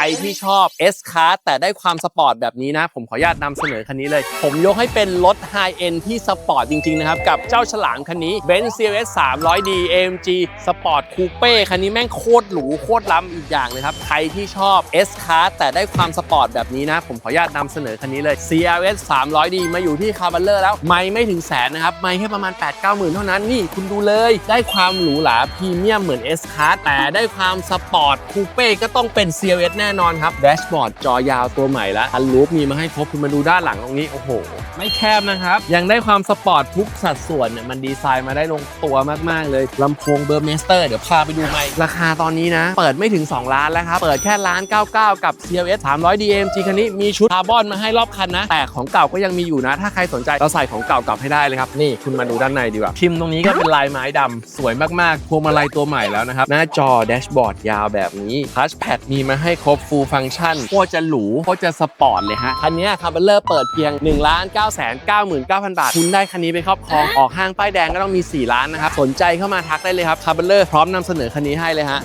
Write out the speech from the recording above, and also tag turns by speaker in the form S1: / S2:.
S1: รที่ชอบ S Class แต่ได้ความสปอร์ตแบบนี้นะ ผมขออนุญาตนำเสนอคันนี้เลย ผมยกให้เป็นรถไฮเอ็นที่สปอร์ตจริง ๆ นะครับ กับเจ้าฉลามคันนี้ Benz CLS 300D AMG Sport Coupe คันนี้แม่งโคตรหรูโคตรล้ำอีกอย่างเลยครับ ใครที่ชอบ S Class แต่ได้ความสปอร์ตแบบนี้นะ ผมขออนุญาตนำเสนอคันนี้เลย CLS 300D มาอยู่ที่คาร์บัลเลอร์แล้ว ไม่ไม่ถึงแสนนะครับ ไม่แค่ประมาณ 8 9หมื่นเท่านั้น นี่คุณดูเลย ได้ความหรูหราพรีเมียมเหมือน S Class แต่ได้ความสปอร์ตคูเป้ก็ต้องเป็น CLS แน่แน่นอนครับแดชบอร์ดจอยาวตัวใหม่แล้วฮันลูปมีมาให้ครบคุณมาดูด้านหลังตรงนี้โอ้โห ไม่แคบนะครับ ยังได้ความสปอร์ตทุกสัดส่วนเนี่ยมันดีไซน์มาได้ลงตัวมาก ๆ เลยลำโพงเบอร์เมสเตอร์เดี๋ยวพาไปดูไหมค์ราคาตอนนี้นะ เปิดไม่ถึง 2 ล้านแล้วครับ เปิดแค่ล้าน 99 กับ CLS 300 DMG คันนี้มีชุดคาร์บอนมาให้รอบคันนะ แต่ของเก่าก็ยังมีอยู่นะ ถ้าใครสนใจเราใส่ของเก่ากลับให้ได้เลยครับ นี่คุณมาดูด้านในดีกว่าพิมพ์ตรงนี้ก็เป็นลายไม้ดำสวยมากๆพวงมาลัยตัวใหม่แล้วนะครับหน้าจอแดชบอร์ดยาวแบบนี้ทัชแพดมีมาให้ครบฟูลฟังก์ชันโคตรจะหรูโคตรจะสปอร์ตเลยฮะคันนี้คาร์บอนเลอร์เปิดเพียง1 9 9 9 9 0 0 บาท คุณได้คันนี้ไปครอบครอง ออกห้างป้ายแดงก็ต้องมี 4 ล้านนะครับ สนใจเข้ามาทักได้เลยครับคาร์บอนเลอร์พร้อมนำเสนอคันนี้ให้เลยฮะ